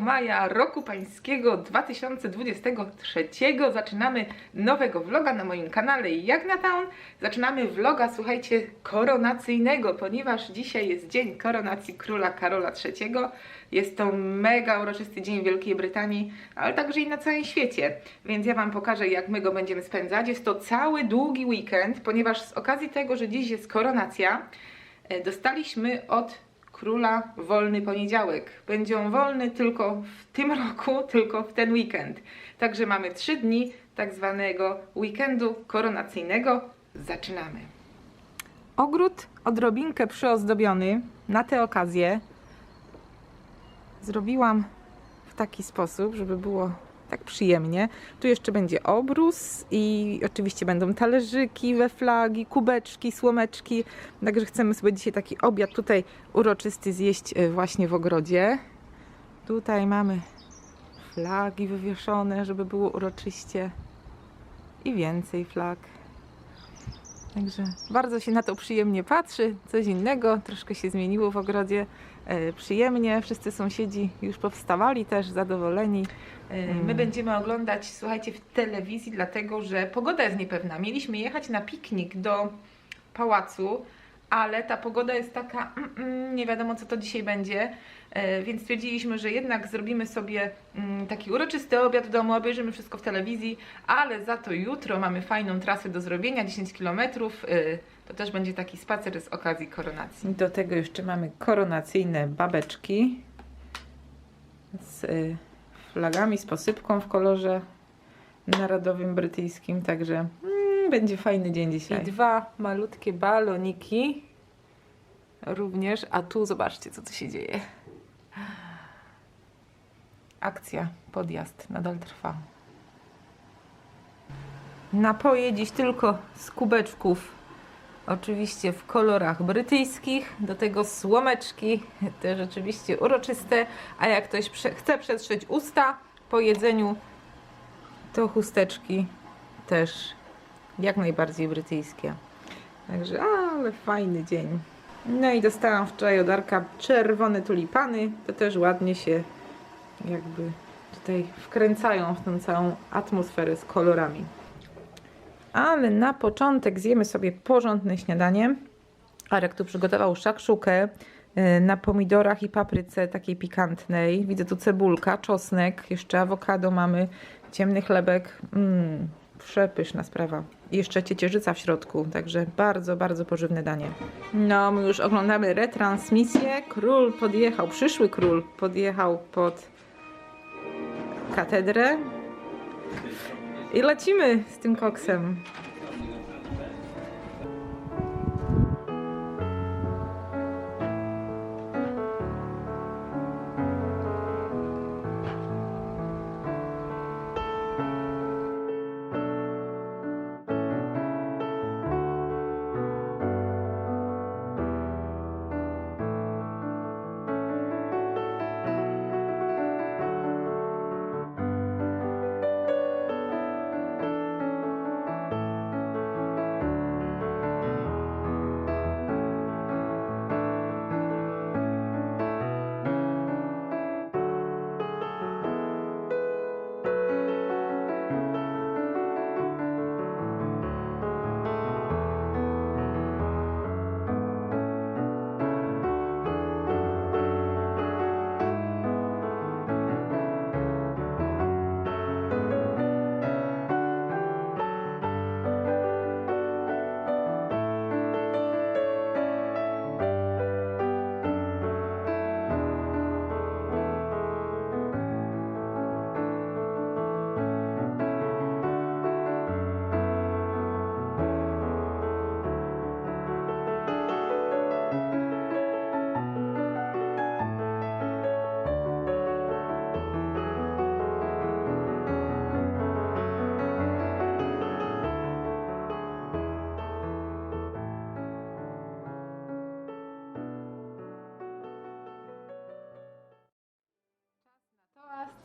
maja roku pańskiego 2023 zaczynamy nowego vloga na moim kanale Jagnatown. Zaczynamy vloga, słuchajcie, koronacyjnego, ponieważ dzisiaj jest dzień koronacji króla Karola III. Jest to mega uroczysty dzień w Wielkiej Brytanii, ale także i na całym świecie. Więc ja Wam pokażę, jak my go będziemy spędzać. Jest to cały długi weekend, ponieważ z okazji tego, że dziś jest koronacja, e, dostaliśmy od króla wolny poniedziałek. Będzie on wolny tylko w tym roku, tylko w ten weekend. Także mamy trzy dni tak zwanego weekendu koronacyjnego. Zaczynamy. Ogród odrobinkę przyozdobiony na tę okazję. Zrobiłam w taki sposób, żeby było tak przyjemnie. Tu jeszcze będzie obrus i oczywiście będą talerzyki, we flagi, kubeczki, słomeczki. Także chcemy sobie dzisiaj taki obiad tutaj uroczysty zjeść e, właśnie w ogrodzie. Tutaj mamy flagi wywieszone, żeby było uroczyście i więcej flag. Także bardzo się na to przyjemnie patrzy. Coś innego, troszkę się zmieniło w ogrodzie. E, przyjemnie, wszyscy sąsiedzi już powstawali też zadowoleni. E, My będziemy oglądać, słuchajcie, w telewizji, dlatego że pogoda jest niepewna. Mieliśmy jechać na piknik do pałacu, ale ta pogoda jest taka, mm, mm, nie wiadomo co to dzisiaj będzie, e, więc stwierdziliśmy, że jednak zrobimy sobie mm, taki uroczysty obiad w domu, obejrzymy wszystko w telewizji, ale za to jutro mamy fajną trasę do zrobienia, 10 km. To też będzie taki spacer z okazji koronacji. Do tego jeszcze mamy koronacyjne babeczki z y, flagami, z posypką w kolorze narodowym brytyjskim, także mm, będzie fajny dzień dzisiaj. I dwa malutkie baloniki również, a tu zobaczcie co tu się dzieje. Akcja, podjazd nadal trwa. Napoje dziś tylko z kubeczków, oczywiście w kolorach brytyjskich, do tego słomeczki, też oczywiście uroczyste, a jak ktoś prze chce przetrzeć usta po jedzeniu, to chusteczki też jak najbardziej brytyjskie. Także, ale fajny dzień. No i dostałam wczoraj od Arka czerwone tulipany, to też ładnie się jakby tutaj wkręcają w tą całą atmosferę z kolorami. Ale na początek zjemy sobie porządne śniadanie. Arek tu przygotował szakszukę y, na pomidorach i papryce takiej pikantnej. Widzę tu cebulka, czosnek, jeszcze awokado mamy, ciemny chlebek. Mmm, przepyszna sprawa. I jeszcze ciecierzyca w środku, także bardzo, bardzo pożywne danie. No, my już oglądamy retransmisję. Król podjechał, przyszły król podjechał pod katedrę. I lecimy z tym koksem.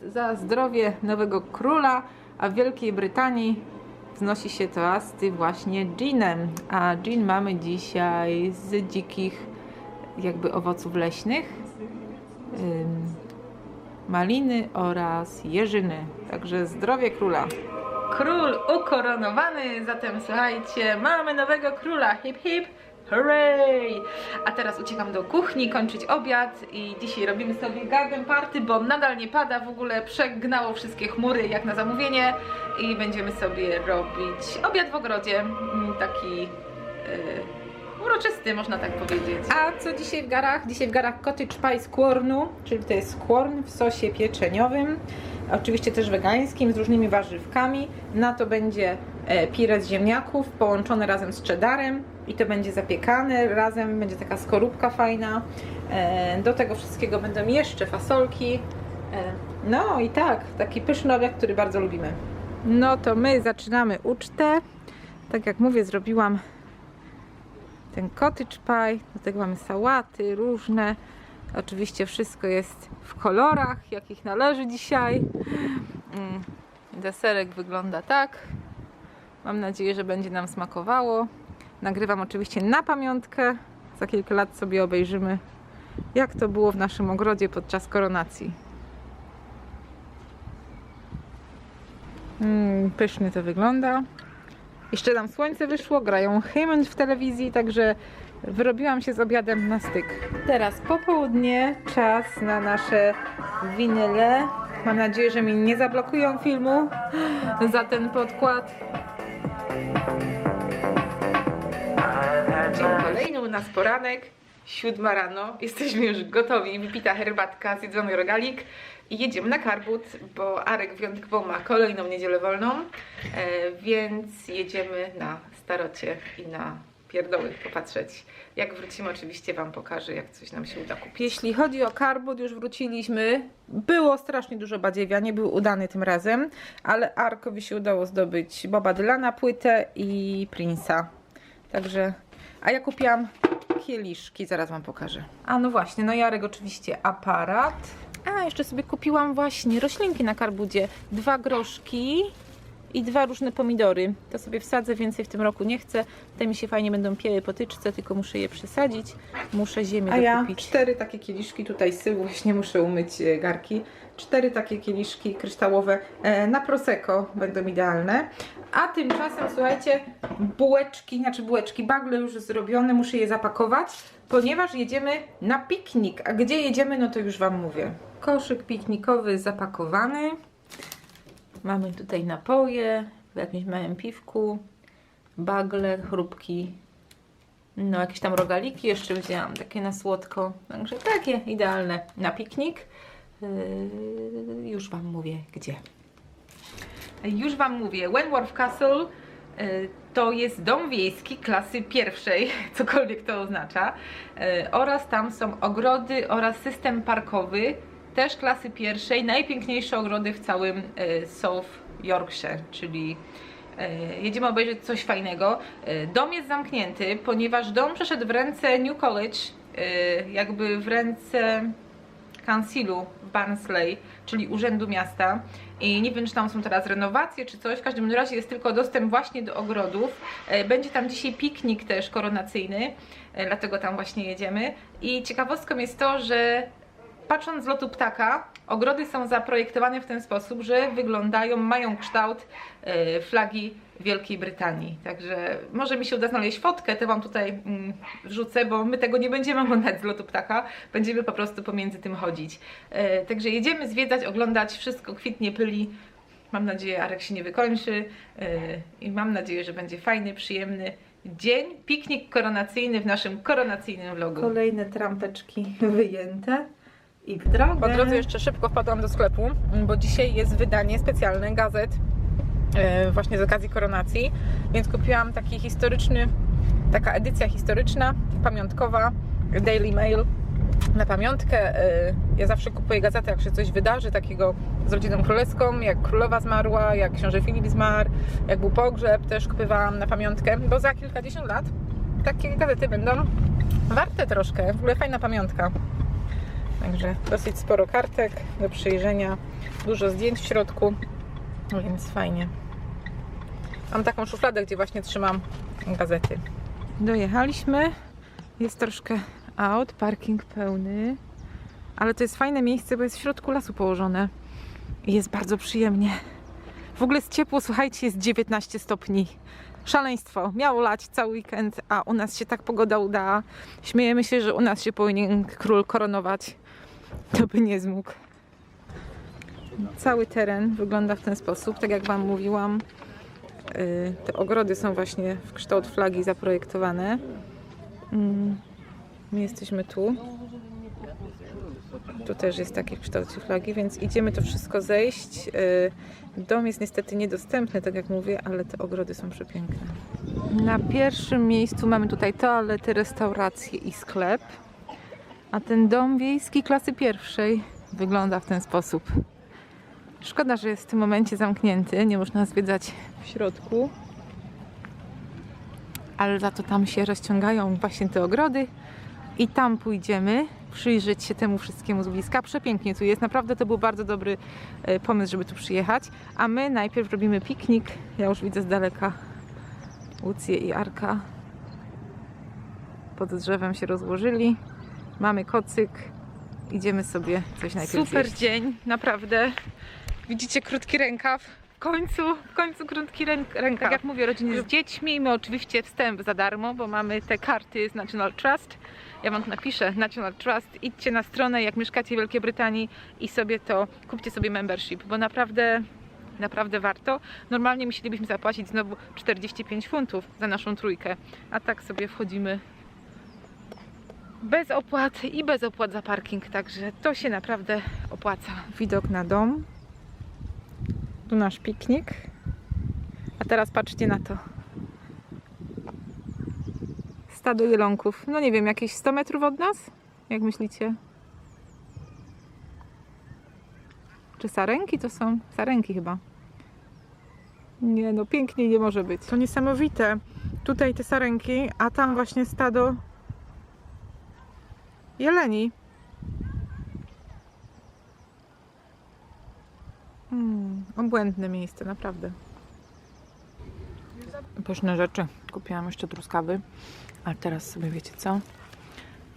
Za zdrowie nowego króla, a w Wielkiej Brytanii wznosi się toasty właśnie ginem. A gin mamy dzisiaj z dzikich jakby owoców leśnych. Maliny oraz jeżyny. Także zdrowie króla. Król ukoronowany, zatem słuchajcie, mamy nowego króla. Hip hip. Hooray! A teraz uciekam do kuchni kończyć obiad i dzisiaj robimy sobie garden party, bo nadal nie pada, w ogóle przegnało wszystkie chmury jak na zamówienie i będziemy sobie robić obiad w ogrodzie, mm, taki e, uroczysty można tak powiedzieć. A co dzisiaj w garach? Dzisiaj w garach cottage pie z czyli to jest kworn w sosie pieczeniowym, oczywiście też wegańskim, z różnymi warzywkami. Na to będzie pire z ziemniaków połączone razem z cheddarem i to będzie zapiekane razem, będzie taka skorupka fajna. E, Do tego wszystkiego będą jeszcze fasolki. E, No i tak, taki pyszny obiad, który bardzo lubimy. No to my zaczynamy ucztę. Tak jak mówię, zrobiłam ten cottage pie, do tego mamy sałaty różne. Oczywiście wszystko jest w kolorach, jakich należy dzisiaj. Mm, Deserek wygląda tak. Mam nadzieję, że będzie nam smakowało. Nagrywam oczywiście na pamiątkę. Za kilka lat sobie obejrzymy, jak to było w naszym ogrodzie podczas koronacji. Mm, pysznie to wygląda. Jeszcze tam słońce wyszło, grają hymn w telewizji, także wyrobiłam się z obiadem na styk. Teraz popołudnie, czas na nasze winyle. Mam nadzieję, że mi nie zablokują filmu za ten podkład. Kolejny u nas poranek, siódma rano. Jesteśmy już gotowi, wypita herbatka, zjedzony rogalik i jedziemy na Karbut, bo Arek wyjątkowo ma kolejną niedzielę wolną, e, więc jedziemy na starocie i na pierdoły popatrzeć. Jak wrócimy, oczywiście Wam pokażę, jak coś nam się uda kupić. Jeśli chodzi o Karbut, już wróciliśmy. Było strasznie dużo badziewia, nie był udany tym razem, ale Arkowi się udało zdobyć Boba Dylana płytę i Prince'a. Także, a ja kupiłam kieliszki, zaraz Wam pokażę. A no właśnie, no Jarek oczywiście aparat. A, jeszcze sobie kupiłam właśnie roślinki na karbudzie. Dwa groszki i dwa różne pomidory. To sobie wsadzę, więcej w tym roku nie chcę. Te mi się fajnie będą pieły potyczce, tylko muszę je przesadzić. Muszę ziemię A ja dokupić. cztery takie kieliszki, tutaj z tyłu właśnie muszę umyć e, garki. Cztery takie kieliszki kryształowe e, na prosecco będą idealne. A tymczasem, słuchajcie, bułeczki, znaczy bułeczki, bagle już zrobione, muszę je zapakować, ponieważ jedziemy na piknik. A gdzie jedziemy, no to już Wam mówię. Koszyk piknikowy zapakowany. Mamy tutaj napoje, w jakimś małym piwku, bagle, chrupki, no jakieś tam rogaliki jeszcze wzięłam, takie na słodko. Także takie idealne na piknik. Yy, już Wam mówię gdzie. Już Wam mówię, Wentworth Castle y, to jest dom wiejski klasy pierwszej, cokolwiek to oznacza, y, oraz tam są ogrody oraz system parkowy, też klasy pierwszej, najpiękniejsze ogrody w całym y, South Yorkshire, czyli jedziemy obejrzeć coś fajnego. Dom jest zamknięty, ponieważ dom przeszedł w ręce New College, jakby w ręce Councilu w Barnsley, czyli Urzędu Miasta. I nie wiem, czy tam są teraz renowacje, czy coś. W każdym razie jest tylko dostęp właśnie do ogrodów. E, Będzie tam dzisiaj piknik też koronacyjny, e, dlatego tam właśnie jedziemy. I ciekawostką jest to, że patrząc z lotu ptaka, ogrody są zaprojektowane w ten sposób, że wyglądają, mają kształt e, flagi Wielkiej Brytanii. Także może mi się uda znaleźć fotkę, to Wam tutaj mm, wrzucę, bo my tego nie będziemy oglądać z lotu ptaka, będziemy po prostu pomiędzy tym chodzić. E, także jedziemy zwiedzać, oglądać, wszystko kwitnie, pyli. Mam nadzieję, Arek się nie wykończy e, i mam nadzieję, że będzie fajny, przyjemny dzień, piknik koronacyjny w naszym koronacyjnym vlogu. Kolejne trampeczki wyjęte i w drogę. Po drodze jeszcze szybko wpadłam do sklepu, bo dzisiaj jest wydanie specjalne gazet e, właśnie z okazji koronacji, więc kupiłam taki historyczny, taka edycja historyczna, pamiątkowa, Daily Mail na pamiątkę. E, Ja zawsze kupuję gazetę, jak się coś wydarzy takiego z rodziną królewską, jak królowa zmarła, jak książę Filip zmarł, jak był pogrzeb, też kupywałam na pamiątkę, bo za kilkadziesiąt lat takie gazety będą warte troszkę, w ogóle fajna pamiątka. Także dosyć sporo kartek do przejrzenia, dużo zdjęć w środku, więc fajnie. Mam taką szufladę, gdzie właśnie trzymam gazety. Dojechaliśmy. Jest troszkę aut, parking pełny. Ale to jest fajne miejsce, bo jest w środku lasu położone. I jest bardzo przyjemnie. W ogóle jest ciepło, słuchajcie, jest 19 stopni. Szaleństwo. Miało lać cały weekend, a u nas się tak pogoda udała. Śmiejemy się, że u nas się powinien król koronować. To by nie zmógł. Cały teren wygląda w ten sposób, tak jak Wam mówiłam. yy, Te ogrody są właśnie w kształt flagi zaprojektowane. Mm, My jesteśmy tu. Tu też jest taki w kształcie flagi, więc idziemy to wszystko zejść. Yy, Dom jest niestety niedostępny, tak jak mówię, ale te ogrody są przepiękne. Na pierwszym miejscu mamy tutaj toalety, restaurację i sklep. A ten dom wiejski klasy pierwszej wygląda w ten sposób. Szkoda, że jest w tym momencie zamknięty, nie można zwiedzać w środku. Ale za to tam się rozciągają właśnie te ogrody i tam pójdziemy przyjrzeć się temu wszystkiemu z bliska. Przepięknie tu jest, naprawdę to był bardzo dobry e, pomysł, żeby tu przyjechać. A my najpierw robimy piknik. Ja już widzę z daleka Łucję i Arka. Pod drzewem się rozłożyli. Mamy kocyk. Idziemy sobie coś najpierw Super zjeść. dzień, naprawdę. Widzicie krótki rękaw. W końcu, w końcu krótki ręk, rękaw. Tak jak mówię, rodziny z dziećmi. My oczywiście wstęp za darmo, bo mamy te karty z National Trust. Ja wam tu napiszę National Trust. Idźcie na stronę, jak mieszkacie w Wielkiej Brytanii i sobie to, kupcie sobie membership, bo naprawdę, naprawdę warto. Normalnie musielibyśmy zapłacić znowu 45 funtów za naszą trójkę, a tak sobie wchodzimy bez opłat i bez opłat za parking, także to się naprawdę opłaca. Widok na dom. Tu nasz piknik. A teraz patrzcie na to. Stado jelonków. No nie wiem, jakieś 100 metrów od nas? Jak myślicie? Czy sarenki to są? Sarenki chyba. Nie no, piękniej nie może być. To niesamowite. Tutaj te sarenki, a tam właśnie stado jeleni. Hmm, obłędne miejsce, naprawdę. Pyszne rzeczy. Kupiłam jeszcze truskawy, a teraz sobie wiecie co?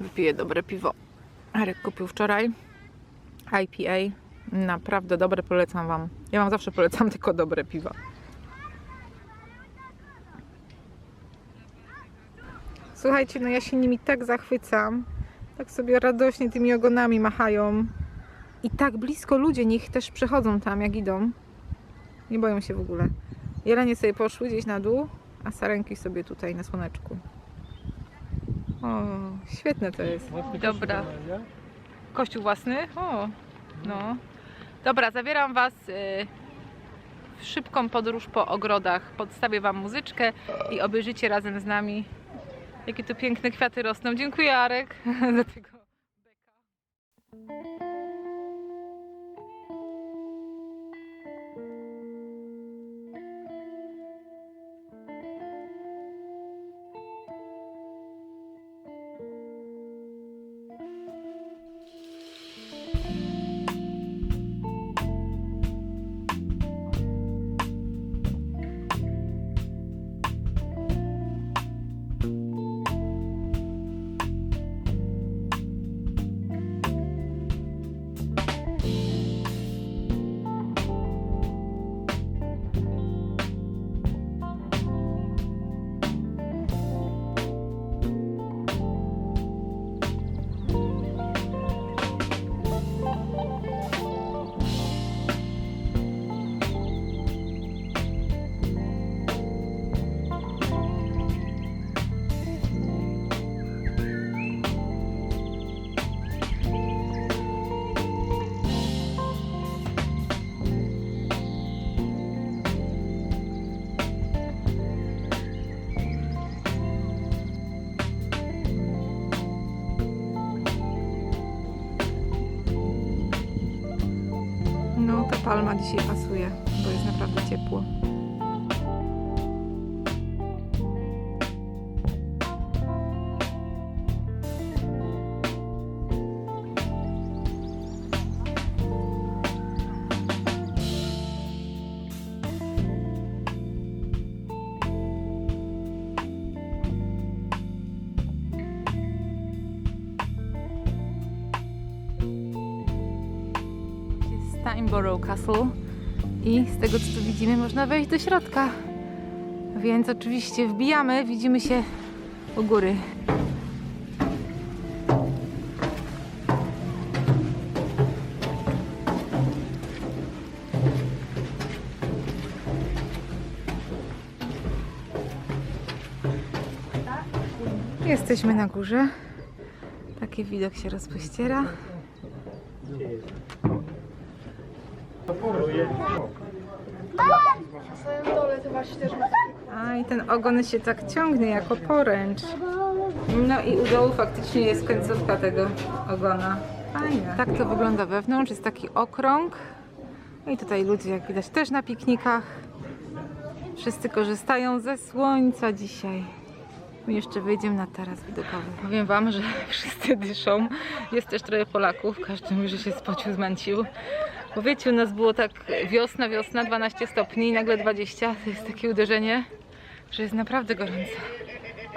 Wypiję dobre piwo. Arek kupił wczoraj IPA. Naprawdę dobre, polecam Wam. Ja Wam zawsze polecam tylko dobre piwa. Słuchajcie, no ja się nimi tak zachwycam. Tak sobie radośnie tymi ogonami machają. I tak blisko ludzie nich też przechodzą tam, jak idą. Nie boją się w ogóle. Jelenie sobie poszły gdzieś na dół, a sarenki sobie tutaj na słoneczku. O, świetne to jest. Dobra. Kościół własny? O, no. Dobra, zabieram Was y, w szybką podróż po ogrodach. Podstawię Wam muzyczkę i obejrzycie razem z nami, jakie tu piękne kwiaty rosną. Dziękuję, Arek, za tego. No, Timeborough Castle i z tego co tu widzimy można wejść do środka. Więc oczywiście wbijamy, widzimy się u góry. Jesteśmy na górze. Taki widok się rozpościera. A i ten ogon się tak ciągnie jako poręcz. No i u dołu faktycznie jest końcówka tego ogona. Fajne. Tak to wygląda wewnątrz. Jest taki okrąg. No i tutaj ludzie, jak widać, też na piknikach. Wszyscy korzystają ze słońca dzisiaj. My jeszcze wyjdziemy na taras widokowy. Powiem Wam, że wszyscy dyszą. Jest też trochę Polaków. Każdy mówi, że się spocił, zmęcił. Bo wiecie, u nas było tak wiosna, wiosna, 12 stopni i nagle 20. To jest takie uderzenie, że jest naprawdę gorąco.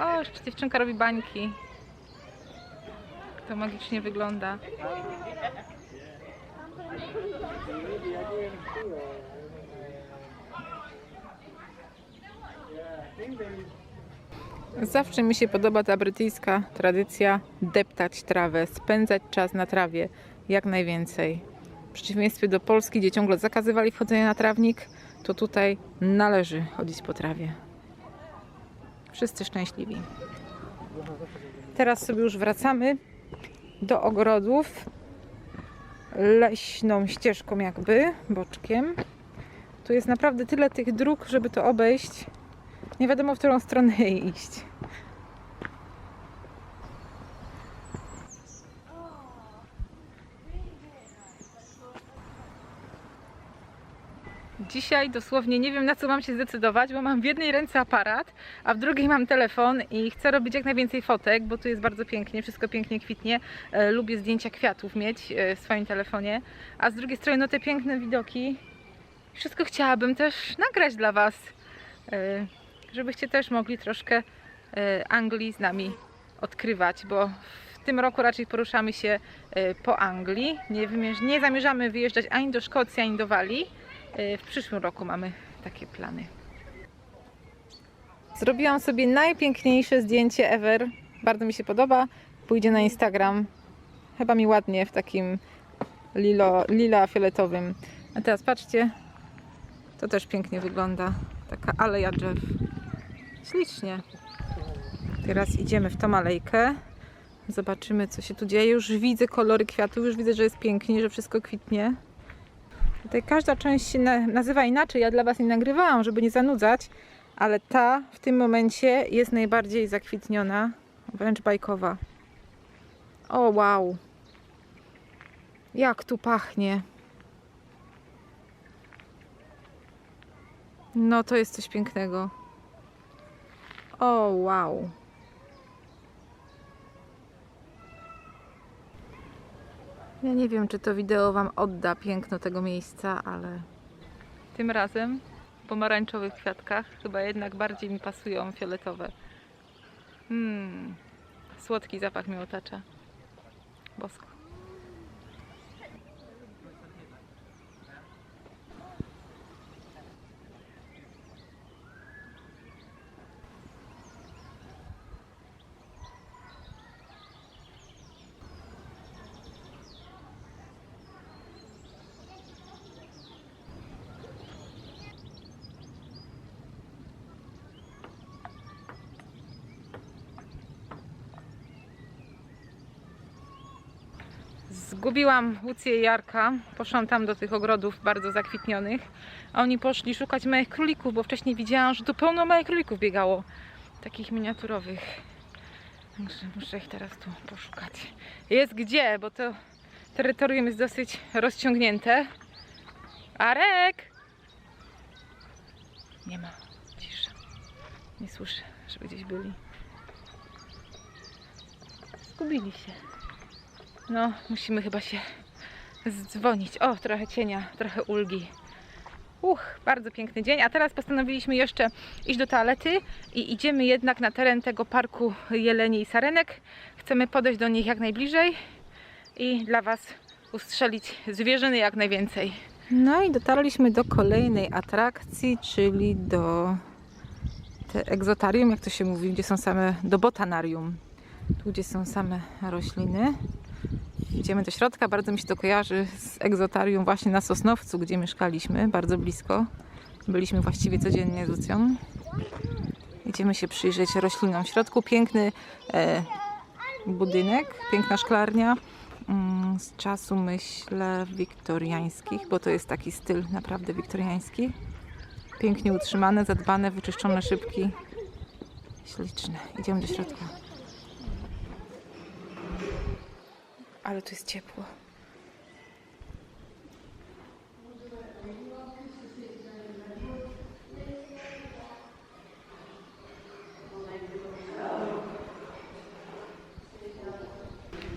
O, jeszcze dziewczynka robi bańki. To magicznie wygląda. Zawsze mi się podoba ta brytyjska tradycja deptać trawę, spędzać czas na trawie jak najwięcej. Przeciwieństwie do Polski, gdzie ciągle zakazywali wchodzenia na trawnik, to tutaj należy chodzić po trawie. Wszyscy szczęśliwi. Teraz sobie już wracamy do ogrodów leśną ścieżką jakby, boczkiem. Tu jest naprawdę tyle tych dróg, żeby to obejść. Nie wiadomo, w którą stronę iść. Dzisiaj dosłownie nie wiem na co mam się zdecydować, bo mam w jednej ręce aparat, a w drugiej mam telefon i chcę robić jak najwięcej fotek, bo tu jest bardzo pięknie, wszystko pięknie kwitnie. E, lubię zdjęcia kwiatów mieć e, w swoim telefonie, a z drugiej strony no te piękne widoki. Wszystko chciałabym też nagrać dla Was, e, żebyście też mogli troszkę Anglii z nami odkrywać, bo w tym roku raczej poruszamy się po Anglii. Nie, nie zamierzamy wyjeżdżać ani do Szkocji, ani do Walii. E, W przyszłym roku mamy takie plany. Zrobiłam sobie najpiękniejsze zdjęcie ever. Bardzo mi się podoba. Pójdzie na Instagram. Chyba mi ładnie w takim lilo, lila fioletowym. A teraz patrzcie. To też pięknie wygląda. Taka aleja drzew. Ślicznie. Teraz idziemy w tą alejkę. Zobaczymy, co się tu dzieje. Już widzę kolory kwiatów, już widzę, że jest pięknie, że wszystko kwitnie. Tutaj każda część się na, nazywa inaczej. Ja dla Was nie nagrywałam, żeby nie zanudzać, ale ta w tym momencie jest najbardziej zakwitniona, wręcz bajkowa. O wow! Jak tu pachnie! No to jest coś pięknego. O wow! Ja nie wiem, czy to wideo Wam odda piękno tego miejsca, ale tym razem w pomarańczowych kwiatkach chyba jednak bardziej mi pasują fioletowe. Hmm, słodki zapach mnie otacza. Bosko. Zgubiłam Łucję i Jarka. Poszłam tam do tych ogrodów bardzo zakwitnionych. A oni poszli szukać małych królików, bo wcześniej widziałam, że tu pełno małych królików biegało. Takich miniaturowych. Także muszę ich teraz tu poszukać. Jest gdzie, bo to terytorium jest dosyć rozciągnięte. Arek! Nie ma. Cisza. Nie słyszę, żeby gdzieś byli. Zgubili się. No, musimy chyba się zdzwonić. O, trochę cienia, trochę ulgi. Uch, bardzo piękny dzień. A teraz postanowiliśmy jeszcze iść do toalety i idziemy jednak na teren tego parku Jeleni i Sarenek. Chcemy podejść do nich jak najbliżej i dla Was ustrzelić zwierzyny jak najwięcej. No i dotarliśmy do kolejnej atrakcji, czyli do te egzotarium, jak to się mówi, gdzie są same, do botanarium, tu gdzie są same rośliny. Idziemy do środka, bardzo mi się to kojarzy z egzotarium właśnie na Sosnowcu, gdzie mieszkaliśmy, bardzo blisko. Byliśmy właściwie codziennie z Lucją. Idziemy się przyjrzeć roślinom w środku. Piękny e, budynek, piękna szklarnia. Mm, z czasu myślę wiktoriańskich, bo to jest taki styl naprawdę wiktoriański. Pięknie utrzymane, zadbane, wyczyszczone szybki. Śliczne. Idziemy do środka. Ale tu jest ciepło.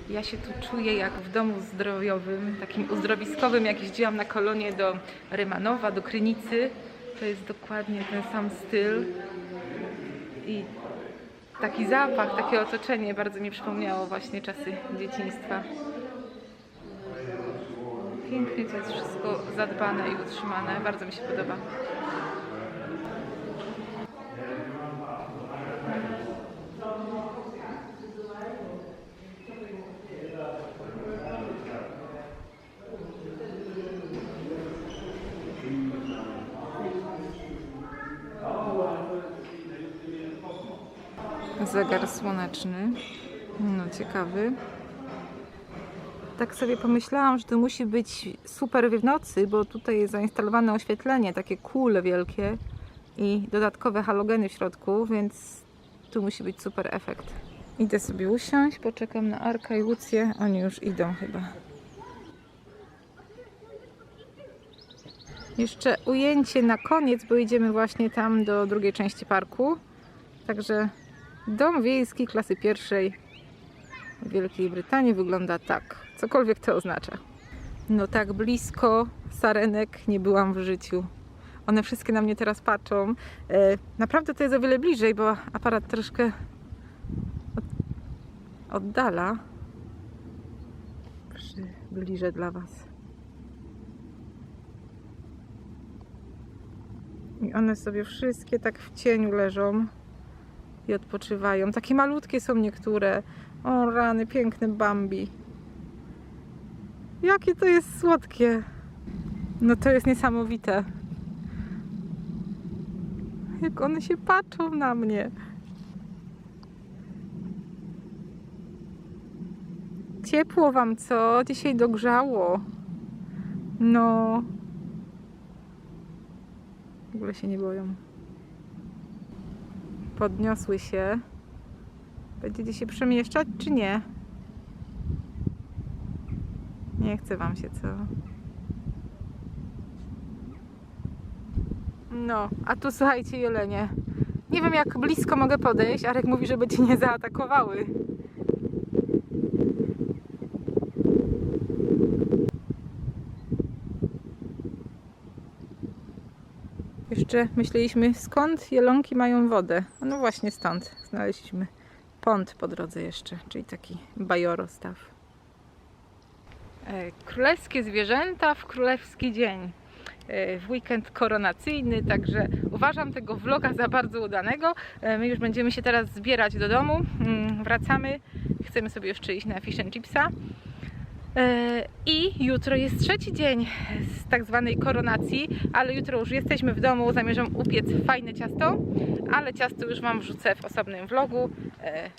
Ja się tu czuję jak w domu zdrowiowy, takim uzdrowiskowym, jak jeździłam na kolonie do Rymanowa, do Krynicy. To jest dokładnie ten sam styl. I taki zapach, takie otoczenie bardzo mi przypomniało właśnie czasy dzieciństwa. Pięknie to jest wszystko zadbane i utrzymane. Bardzo mi się podoba. Zegar słoneczny. No, ciekawy. Tak sobie pomyślałam, że to musi być super w nocy, bo tutaj jest zainstalowane oświetlenie, takie kule wielkie i dodatkowe halogeny w środku, więc tu musi być super efekt. Idę sobie usiąść, poczekam na Arka i Łucję. Oni już idą chyba. Jeszcze ujęcie na koniec, bo idziemy właśnie tam do drugiej części parku. Także Dom wiejski klasy pierwszej w Wielkiej Brytanii wygląda tak. Cokolwiek to oznacza. No tak blisko sarenek nie byłam w życiu. One wszystkie na mnie teraz patrzą. E, naprawdę to jest o wiele bliżej, bo aparat troszkę od, oddala. Przybliżę dla Was. I one sobie wszystkie tak w cieniu leżą i odpoczywają. Takie malutkie są niektóre. O rany, piękny Bambi. Jakie to jest słodkie. No to jest niesamowite. Jak one się patrzą na mnie. Ciepło wam co? Dzisiaj dogrzało. No. W ogóle się nie boją podniosły się. Będziecie się przemieszczać, czy nie? Nie chce wam się, co? No, a tu słuchajcie, Jelenie. Nie wiem, jak blisko mogę podejść. Arek mówi, żeby cię nie zaatakowały. Jeszcze myśleliśmy, skąd jelonki mają wodę. No właśnie stąd. Znaleźliśmy pąd po drodze jeszcze, czyli taki bajorostaw. E, Królewskie zwierzęta w królewski dzień. E, W weekend koronacyjny, także uważam tego vloga za bardzo udanego. E, My już będziemy się teraz zbierać do domu. Mm, Wracamy. Chcemy sobie jeszcze iść na fish and chipsa. E, I jutro jest trzeci dzień z tak zwanej koronacji, ale jutro już jesteśmy w domu, zamierzam upiec fajne ciasto, ale ciasto już Wam wrzucę w osobnym vlogu. E,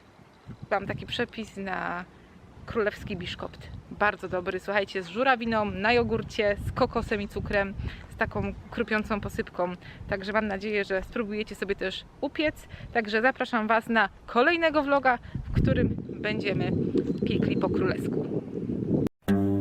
Mam taki przepis na królewski biszkopt. Bardzo dobry, słuchajcie, z żurawiną, na jogurcie, z kokosem i cukrem, z taką krupiącą posypką. Także mam nadzieję, że spróbujecie sobie też upiec. Także zapraszam Was na kolejnego vloga, w którym będziemy piekli po królewsku. Thank you.